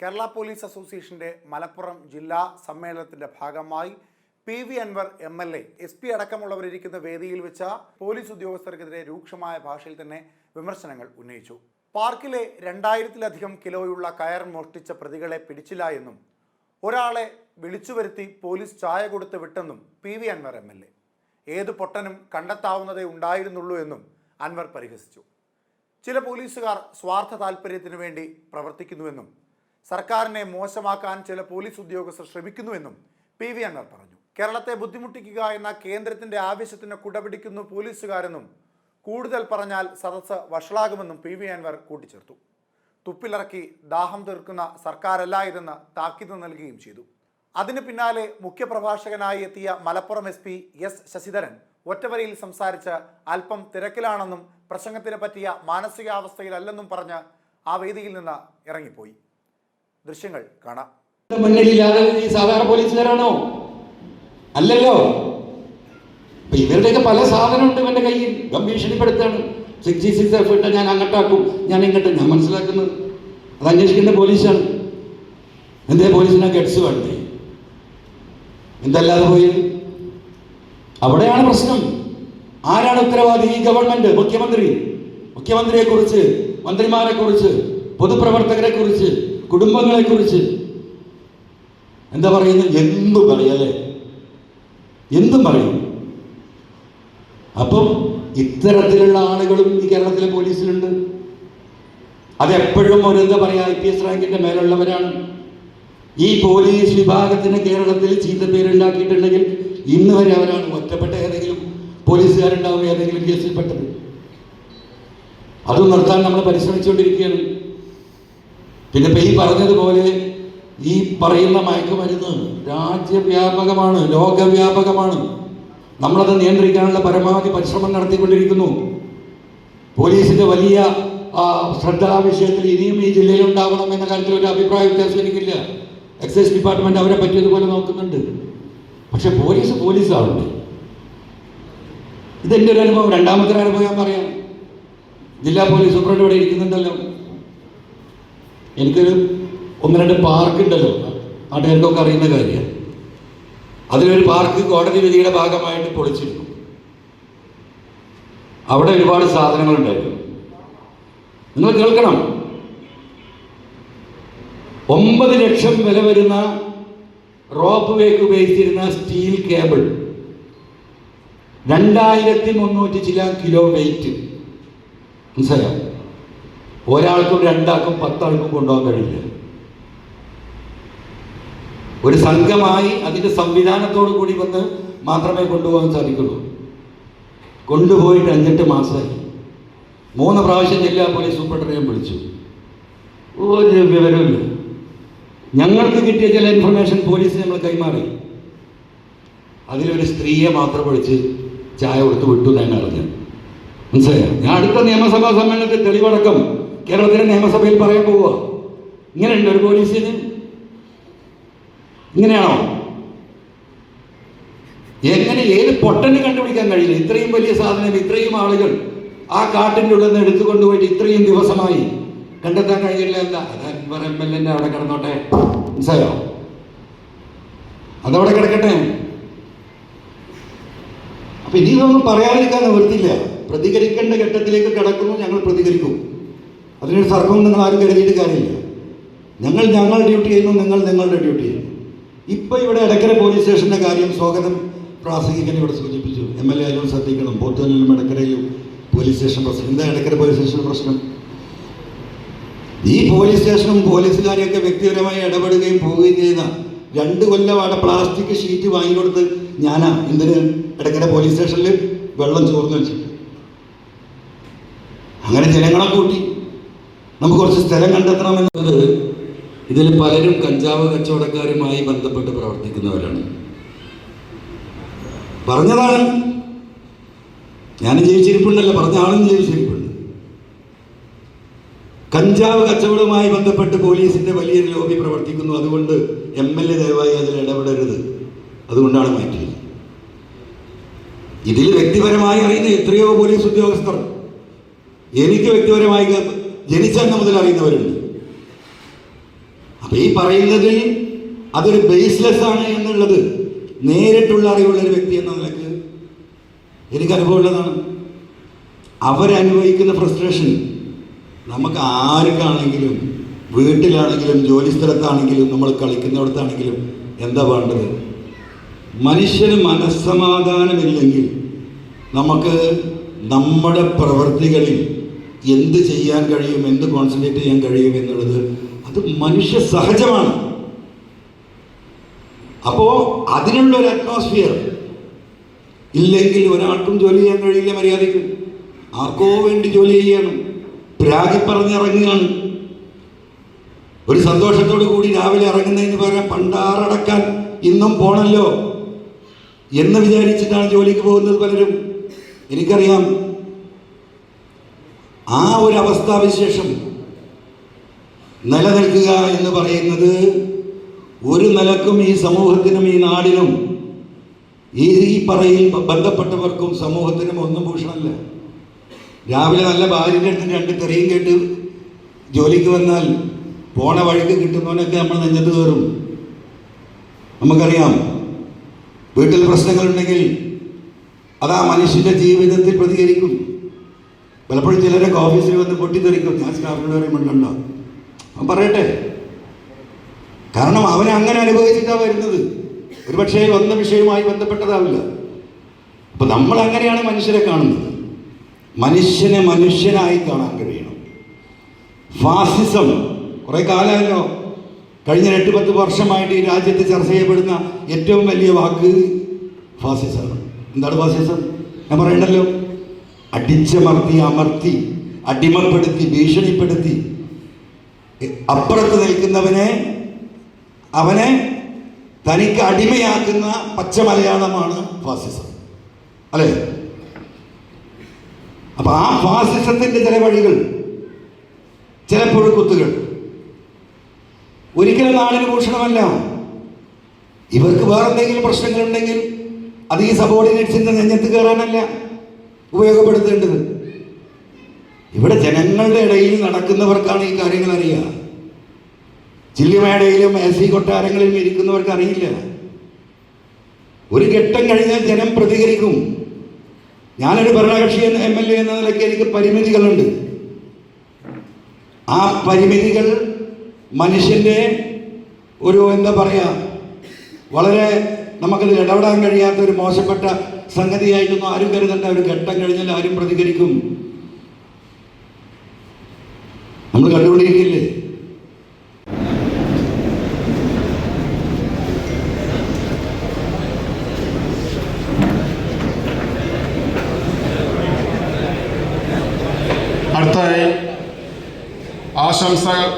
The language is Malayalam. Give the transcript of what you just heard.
കേരള പോലീസ് അസോസിയേഷന്റെ മലപ്പുറം ജില്ലാ സമ്മേളനത്തിന്റെ ഭാഗമായി P V Anvar M L A S P അടക്കമുള്ളവരിയ്ക്കുന്ന വേദിയിൽ വെച്ച പോലീസ് ഉദ്യോഗസ്ഥർക്കെതിരെ രൂക്ഷമായ ഭാഷയിൽ തന്നെ വിമർശനങ്ങൾ ഉന്നയിച്ചു. പാർക്കിലെ രണ്ടായിരത്തിലധികം കിലോയുള്ള കയർ മോഷ്ടിച്ച പ്രതികളെ പിടിച്ചില്ല എന്നും ഒരാളെ വിളിച്ചു വരുത്തി പോലീസ് ചായ കൊടുത്ത് വിട്ടെന്നും P V Anvar M L A. ഏത് പൊട്ടനും കണ്ടെത്താവുന്നതേ ഉണ്ടായിരുന്നുള്ളൂ എന്നും അൻവർ പരിഹസിച്ചു. ചില പോലീസുകാർ സ്വാർത്ഥ താല്പര്യത്തിനു വേണ്ടി പ്രവർത്തിക്കുന്നുവെന്നും സർക്കാരിനെ മോശമാക്കാൻ ചില പോലീസ് ഉദ്യോഗസ്ഥർ ശ്രമിക്കുന്നുവെന്നും പി വി അൻവർ പറഞ്ഞു. കേരളത്തെ ബുദ്ധിമുട്ടിക്കുക എന്ന കേന്ദ്രത്തിന്റെ ആവശ്യത്തിന് കുടപിടിക്കുന്നു പോലീസുകാരെന്നും കൂടുതൽ പറഞ്ഞാൽ സദസ്സ് വഷളാകുമെന്നും പി വി അൻവർ കൂട്ടിച്ചേർത്തു. തുപ്പിലിറക്കി ദാഹം തീർക്കുന്ന സർക്കാരല്ല ഇതെന്ന് താക്കീത് നൽകുകയും ചെയ്തു. അതിന് പിന്നാലെ മുഖ്യപ്രഭാഷകനായി എത്തിയ Malappuram S P S Sasidharan ഒറ്റവരിയിൽ സംസാരിച്ച് അല്പം തിരക്കിലാണെന്നും പ്രസംഗത്തിന് പറ്റിയ മാനസികാവസ്ഥയിലല്ലെന്നും പറഞ്ഞ് ആ വേദിയിൽ നിന്ന് ഇറങ്ങിപ്പോയി. ദൃശ്യങ്ങൾ കാണാം. മുന്നണിയില്ലാതെ ഈ സാധാരണ പോലീസുകാരാണോ? അല്ലല്ലോ. ഇവരുടെയൊക്കെ പല സാധനമുണ്ട് എന്റെ കയ്യിൽ. ഭീഷണിപ്പെടുത്താണ് സിക്സ് സിക്സ് എഫ് ഇട്ട് ഞാൻ അങ്ങോട്ടാക്കും ഞാൻ ഇങ്ങോട്ട് ഞാൻ മനസ്സിലാക്കുന്നത്. അത് അന്വേഷിക്കേണ്ട പോലീസാണ്. എന്തേ പോലീസിനെ ഗഡ്സ് വേണ്ടേ? എന്തല്ലാതെ പോയി? അവിടെയാണ് പ്രശ്നം. ആരാണ് ഉത്തരവാദി ഈ ഗവൺമെന്റ്? മുഖ്യമന്ത്രി. മുഖ്യമന്ത്രിയെ കുറിച്ച് മന്ത്രിമാരെ കുറിച്ച് പൊതുപ്രവർത്തകരെ കുറിച്ച് കുടുംബങ്ങളെ കുറിച്ച് എന്താ പറയുന്നത്? എന്തും പറയല്ലേ എന്തും പറയും. അപ്പം ഇത്തരത്തിലുള്ള ആളുകളും ഈ കേരളത്തിലെ പോലീസിലുണ്ട്. അതെപ്പോഴും ഒരു എന്താ പറയാ ഐ പി എസ് റാങ്കിന്റെ മേലുള്ളവരാണ്. ഈ പോലീസ് വിഭാഗത്തിന് കേരളത്തിൽ ചീത്തപ്പേരുണ്ടാക്കിയിട്ടുണ്ടെങ്കിൽ ഇന്ന് വരെ അവരാണ് ഒറ്റപ്പെട്ട ഏതെങ്കിലും പോലീസുകാരുണ്ടാവുക ഏതെങ്കിലും കേസിൽപ്പെട്ടത്. അത് നിർത്താൻ നമ്മൾ പരിശ്രമിച്ചുകൊണ്ടിരിക്കുകയാണ്. പിന്നെ ഇപ്പൊ ഈ പറഞ്ഞതുപോലെ ഈ പറയുന്ന മയക്കുമരുന്ന് രാജ്യവ്യാപകമാണ് ലോകവ്യാപകമാണ്. നമ്മളത് നിയന്ത്രിക്കാനുള്ള പരമാവധി പരിശ്രമം നടത്തിക്കൊണ്ടിരിക്കുന്നു. പോലീസിന്റെ വലിയ ശ്രദ്ധ ആ വിഷയത്തിൽ ഇനിയും ഈ ജില്ലയിൽ ഉണ്ടാവണം എന്ന കാര്യത്തിൽ ഒരു അഭിപ്രായ വ്യത്യാസം എനിക്കില്ല. എക്സൈസ് ഡിപ്പാർട്ട്മെന്റ് അവരെ പറ്റിയതുപോലെ നോക്കുന്നുണ്ട്. പക്ഷെ പോലീസ് പോലീസാവുണ്ട് ഇതെന്റെ ഒരു അനുഭവം. രണ്ടാമത്തെ അനുഭവം ഞാൻ പറയാം. ജില്ലാ പോലീസ് സൂപ്രണ്ട് ഇവിടെ ഇരിക്കുന്നുണ്ടല്ലോ. എനിക്കൊരു ഒന്ന് രണ്ട് പാർക്ക് ഉണ്ടല്ലോ. നാട്ടുകാർക്കൊക്കെ അറിയുന്ന കാര്യമാണ് അതിലൊരു പാർക്ക് കോടതി വിധിയുടെ ഭാഗമായിട്ട് പൊളിച്ചിരുന്നു അവിടെ ഒരുപാട് സാധനങ്ങളുണ്ടായിരുന്നു നിങ്ങൾ കേൾക്കണം. ഒമ്പത് ലക്ഷം വില വരുന്ന റോപ്പ് വേക്ക് ഉപയോഗിച്ചിരുന്ന സ്റ്റീൽ കേബിൾ. രണ്ടായിരത്തി മുന്നൂറ്റി ചില കിലോ വെയിറ്റ് മനസ്സിലായോ? ഒരാൾക്കും രണ്ടാൾക്കും പത്താൾക്കും കൊണ്ടുപോകാൻ കഴിയില്ല. ഒരു സംഘമായി അതിന്റെ സംവിധാനത്തോടു കൂടി വന്ന് മാത്രമേ കൊണ്ടുപോകാൻ സാധിക്കുള്ളൂ. കൊണ്ടുപോയിട്ട് അഞ്ചെട്ട് മാസമായി. മൂന്ന് പ്രാവശ്യം ജില്ലാ പോലീസ് സൂപ്രണ്ടറെ ഞാൻ വിളിച്ചു. ഒരു വിവരമില്ല ഞങ്ങൾക്ക് കിട്ടിയ ചില ഇൻഫർമേഷൻ പോലീസ് നമ്മൾ കൈമാറി. അതിലൊരു സ്ത്രീയെ മാത്രം വിളിച്ച് ചായ കൊടുത്ത് വിട്ടു എന്നാണ് അറിഞ്ഞത്. മനസ്സിലായോ? ഞാൻ അടുത്ത നിയമസഭാ സമ്മേളനത്തിൽ തെളിവടക്കം കേരളത്തിലെ നിയമസഭയിൽ പറയാൻ പോവുക. ഇങ്ങനെയുണ്ട് ഒരു പോലീസിന് ഇങ്ങനെയാണോ? എങ്ങനെ ഏത് പൊട്ടന് കണ്ടുപിടിക്കാൻ കഴിയില്ല? ഇത്രയും വലിയ സാധനം ഇത്രയും ആളുകൾ ആ കാട്ടിന്റെ ഉള്ളിൽ നിന്ന് എടുത്തുകൊണ്ടുപോയിട്ട് ഇത്രയും ദിവസമായി കണ്ടെത്താൻ കഴിയില്ല അല്ല. അത് അൻവർ എം എൽ എന്റെ അവിടെ കിടന്നോട്ടെ. മനസ്സിലായോ? അതവിടെ കിടക്കട്ടെ. അപ്പൊ ഇനി ഇതൊന്നും പറയാതിരിക്കാൻ നിവൃത്തിയില്ല. പ്രതികരിക്കേണ്ട ഘട്ടത്തിലേക്ക് കിടക്കുന്നു ഞങ്ങൾ പ്രതികരിക്കും. അതിനൊരു തർക്കവും നിങ്ങൾ ആരും കരുതിയിട്ട് കാര്യമില്ല. ഞങ്ങൾ ഞങ്ങൾ ഡ്യൂട്ടി ചെയ്യുന്നു നിങ്ങൾ നിങ്ങളുടെ ഡ്യൂട്ടി ചെയ്യുന്നു. ഇപ്പോൾ ഇവിടെ എടക്കര പോലീസ് സ്റ്റേഷന്റെ കാര്യം സ്വാഗതം. പ്രാസംഗികൻ ഇവിടെ സൂചിപ്പിച്ചു. എം എൽ എ ആയാലും ശ്രദ്ധിക്കണം. പോത്തനിലും എടക്കരയിലും പോലീസ് സ്റ്റേഷൻ പ്രശ്നം. എന്താ എടക്കര പോലീസ് സ്റ്റേഷൻ പ്രശ്നം? ഈ പോലീസ് സ്റ്റേഷനും പോലീസുകാരെയൊക്കെ വ്യക്തിപരമായി ഇടപെടുകയും പോവുകയും ചെയ്യുന്ന രണ്ട് കൊല്ലം അവിടെ പ്ലാസ്റ്റിക് ഷീറ്റ് വാങ്ങിക്കൊടുത്ത് ഞാനാ എന്തിന് എടക്കര പോലീസ് സ്റ്റേഷനിൽ വെള്ളം ചോർന്നു വെച്ചിട്ട്. അങ്ങനെ ജനങ്ങളെ കൂട്ടി. നമുക്ക് കുറച്ച് സ്ഥലം കണ്ടെത്തണം എന്നുള്ളത് ഇതിൽ പലരും കഞ്ചാവ് കച്ചവടക്കാരുമായി ബന്ധപ്പെട്ട് പ്രവർത്തിക്കുന്നവരാണ്. പറഞ്ഞതാണ്. ഞാൻ ജീവിച്ചിരിപ്പുണ്ടല്ലോ പറഞ്ഞ ആളും ജീവിച്ചിരിപ്പുണ്ട് കഞ്ചാവ് കച്ചവടവുമായി ബന്ധപ്പെട്ട് പോലീസിന്റെ വലിയൊരു ലോബി പ്രവർത്തിക്കുന്നു. അതുകൊണ്ട് എം എൽ എ ദയവായി അതിൽ ഇടപെടരുത്. അതുകൊണ്ടാണ് മാറ്റിയത്. ഇതിൽ വ്യക്തിപരമായി അറിയുന്ന എത്രയോ പോലീസ് ഉദ്യോഗസ്ഥർ. എനിക്ക് വ്യക്തിപരമായി ജനിച്ചെന്ന മുതൽ അറിയുന്നവരുണ്ട്. അപ്പൊ ഈ പറയുന്നതിൽ അതൊരു ബേസ്ലെസ് ആണ് എന്നുള്ളത് നേരിട്ടുള്ള അറിവുള്ള ഒരു വ്യക്തി എന്ന നിലയ്ക്ക് എനിക്ക് അനുഭവമുള്ളതാണ്. അവരനുഭവിക്കുന്ന ഫ്രസ്ട്രേഷൻ നമുക്ക് ആർക്കാണെങ്കിലും വീട്ടിലാണെങ്കിലും ജോലി സ്ഥലത്താണെങ്കിലും നമ്മൾ കളിക്കുന്നിടത്താണെങ്കിലും എന്താ വേണ്ടത്? മനുഷ്യന് മനസ്സമാധാനമില്ലെങ്കിൽ നമുക്ക് നമ്മുടെ പ്രവൃത്തികളിൽ എന്ത് ചെയ്യാൻ കഴിയും എന്ത് കോൺസെൻട്രേറ്റ് ചെയ്യാൻ കഴിയും എന്നുള്ളത് അത് മനുഷ്യ സഹജമാണ്. അപ്പോ അതിനുള്ള ഒരു അറ്റ്മോസ്ഫിയർ ഇല്ലെങ്കിൽ ഒരാൾക്കും ജോലി ചെയ്യാൻ കഴിയില്ല മര്യാദയ്ക്ക്. ആർക്കോ വേണ്ടി ജോലി ചെയ്യണം. പ്രാഗി പറഞ്ഞിറങ്ങുകയാണ്. ഒരു സന്തോഷത്തോടു കൂടി രാവിലെ ഇറങ്ങുന്നതിന് പകരം പണ്ടാറടക്കാൻ ഇന്നും പോണല്ലോ എന്ന് വിചാരിച്ചിട്ടാണ് ജോലിക്ക് പോകുന്നത് പലരും. എനിക്കറിയാം ആ ഒരു അവസ്ഥാവിശേഷം നിലനിൽക്കുക എന്ന് പറയുന്നത് ഒരു നിലക്കും ഈ സമൂഹത്തിനും ഈ നാടിനും ഈ ഈ പറയിൽ ബന്ധപ്പെട്ടവർക്കും സമൂഹത്തിനും ഒന്നും ഭൂഷണമല്ല. രാവിലെ നല്ല അടുത്ത് രണ്ട് തെറിയും കേട്ട് ജോലിക്ക് വന്നാൽ പോണ വഴിക്ക് കിട്ടുന്നവനൊക്കെ നമ്മൾ നെഞ്ഞത്ത് കയറും. നമുക്കറിയാം വീട്ടിൽ പ്രശ്നങ്ങളുണ്ടെങ്കിൽ അതാ മനുഷ്യന്റെ ജീവിതത്തിൽ പ്രതികരിക്കും. പലപ്പോഴും ചിലരൊക്കെ ഓഫീസിൽ വന്ന് പൊട്ടിത്തെറിക്കും ഞാൻ സ്റ്റാഫിനോട് പറയുമ്പോണ്ടോ അവൻ പറയട്ടെ. കാരണം അവൻ അങ്ങനെ അനുഭവിച്ചിട്ടാണ് വരുന്നത്. ഒരുപക്ഷേ വന്ന വിഷയവുമായി ബന്ധപ്പെട്ടതാവില്ല. അപ്പൊ നമ്മൾ അങ്ങനെയാണ് മനുഷ്യരെ കാണുന്നത്? മനുഷ്യനെ മനുഷ്യനായി കാണാൻ കഴിയണം. ഫാസിസം കുറേ കാലമല്ലോ കഴിഞ്ഞ എട്ട് പത്ത് വർഷമായിട്ട് ഈ രാജ്യത്ത് ചർച്ച ചെയ്യപ്പെടുന്ന ഏറ്റവും വലിയ വാക്ക് ഫാസിസമാണ് എന്താണ് ഫാസിസം? ഞാൻ പറയണ്ടല്ലോ. അടിച്ചമർത്തി അമർത്തി അടിമപ്പെടുത്തി ഭീഷണിപ്പെടുത്തി. അപ്പുറത്ത് നിൽക്കുന്നവനെ അവനെ തനിക്ക് അടിമയാക്കുന്ന പച്ച മലയാളമാണ് ഫാസിസം. അല്ലേ? അപ്പൊ ആ ഫാസിസത്തിന്റെ ചില വഴികൾ ചില പുഴുക്കുത്തുകൾ. ഒരിക്കലും നാടിന് ഭൂഷണമല്ല. ഇവർക്ക് വേറെന്തെങ്കിലും പ്രശ്നങ്ങളുണ്ടെങ്കിൽ അത് ഈ സബോർഡിനേറ്റ്സിന്റെ നെഞ്ഞത്ത് കയറാനല്ല. ഉപയോഗപ്പെടുത്തേണ്ടത്. ഇവിടെ ജനങ്ങളുടെ ഇടയിൽ നടക്കുന്നവർക്കാണ് ഈ കാര്യങ്ങൾ അറിയുക. ചില്ലിമേടയിലും എസ് സി കൊട്ടാരങ്ങളിലും ഇരിക്കുന്നവർക്ക് അറിയില്ല. ഒരു ഘട്ടം കഴിഞ്ഞാൽ ജനം പ്രതികരിക്കും. ഞാനൊരു ഭരണകക്ഷി എന്ന എം എൽ എ എന്ന നിലയ്ക്ക് എനിക്ക് പരിമിതികളുണ്ട്. ആ പരിമിതികൾ മനുഷ്യന്റെ ഒരു എന്താ പറയുക വളരെ നമുക്കതിൽ ഇടപെടാൻ കഴിയാത്ത ഒരു മോശപ്പെട്ട സംഗതിയായിട്ടൊന്നും ആരും കരുതണ്ട. ഒരു ഘട്ടം കഴിഞ്ഞാൽ ആരും പ്രതികരിക്കും. നമ്മൾ കണ്ടുപിടിക്കില്ലേ അടുത്തായി ആശംസകൾ.